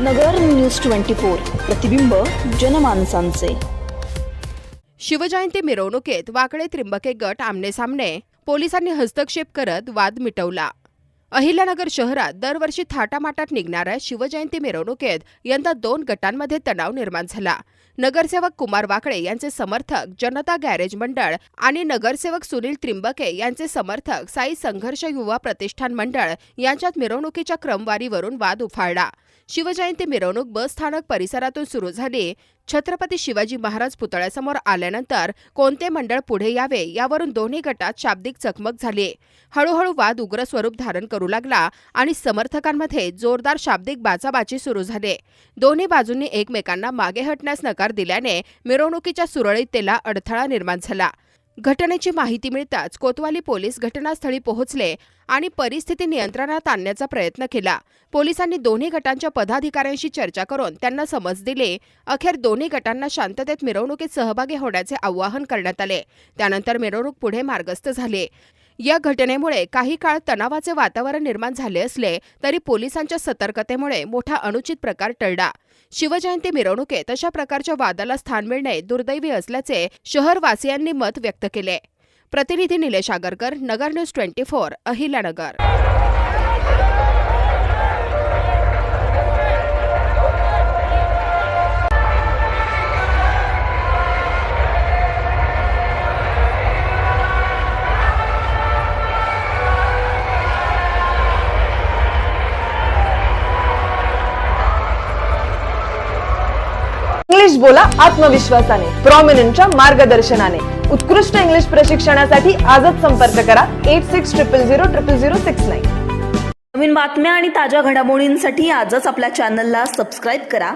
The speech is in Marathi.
नगर न्यूज ट्वेंटी फोर प्रतिबिंब जनमानसांचे. शिवजयंती मिरवणुकीत वाकडे त्रिंबके गट आमने सामने पोलिसांनी हस्तक्षेप करत वाद मिटवला. अहिल्यानगर शहरात दरवर्षी थाटामाटात निघणाऱ्या शिवजयंती मिरवणुकीत यंदा दोन गटांमध्ये तणाव निर्माण झाला. नगरसेवक कुमार वाकडे यांचे समर्थक जनता गॅरेज मंडळ आणि नगरसेवक सुनील त्रिंबके यांचे समर्थक साई संघर्ष युवा प्रतिष्ठान मंडळ यांच्यात मिरवणुकीच्या क्रमवारीवरून वाद उफाळला. शिवजयंती मिरवणूक बस स्थानक परिसरातून सुरू झाली. छत्रपती शिवाजी महाराज पुतळ्यासमोर आल्यानंतर कोणते मंडळ पुढे यावे यावरून दोन्ही गटात शाब्दिक चकमक झाली. हळूहळू वाद उग्र स्वरूप धारण करू लागला आणि समर्थकांमध्ये जोरदार शाब्दिक बाचाबाची सुरू झाले. दोन्ही बाजूंनी एकमेकांना मागे हटण्यास नकार दिल्याने मिरवणुकीच्या सुरळीतेला अडथळा निर्माण झाला. घटनेची माहिती मिळताच कोतवाली पोलीस घटनास्थळी पोहोचले आणि परिस्थिती नियंत्रणात आणण्याचा प्रयत्न केला. पोलिसांनी दोन्ही गटांच्या पदाधिकाऱ्यांशी चर्चा करून त्यांना समज दिले. अखेर दोन्ही गटांना शांततेत मिरवणुकीत सहभागी होण्याचे आवाहन करण्यात आले. त्यानंतर मिरवणूक पुढे मार्गस्थ झाली. या घटनेमुळे काही काळ तणावाचे वातावरण निर्माण झाले असले तरी पोलिसांच्या सतर्कतेमुळे मोठा अनुचित प्रकार टळला. शिवजयंती मिरवणुकीत अशा प्रकारच्या वादाला स्थान मिळणे दुर्दैवी असल्याचे शहरवासियांनी मत व्यक्त केले. प्रतिनिधी Nilesh Agarkar Nagar news twenty four Ahilyanagar English बोला आत्मविश्वासाने प्रॉमिनंटच्या मार्गदर्शनाने. उत्कृष्ट इंग्लिश प्रशिक्षणासाठी आजच संपर्क करा eight six triple zero triple zero six nine नवीन बातम्या आणि ताज्या घडामोडींसाठी आजच आपल्या चॅनलला सबस्क्राईब करा.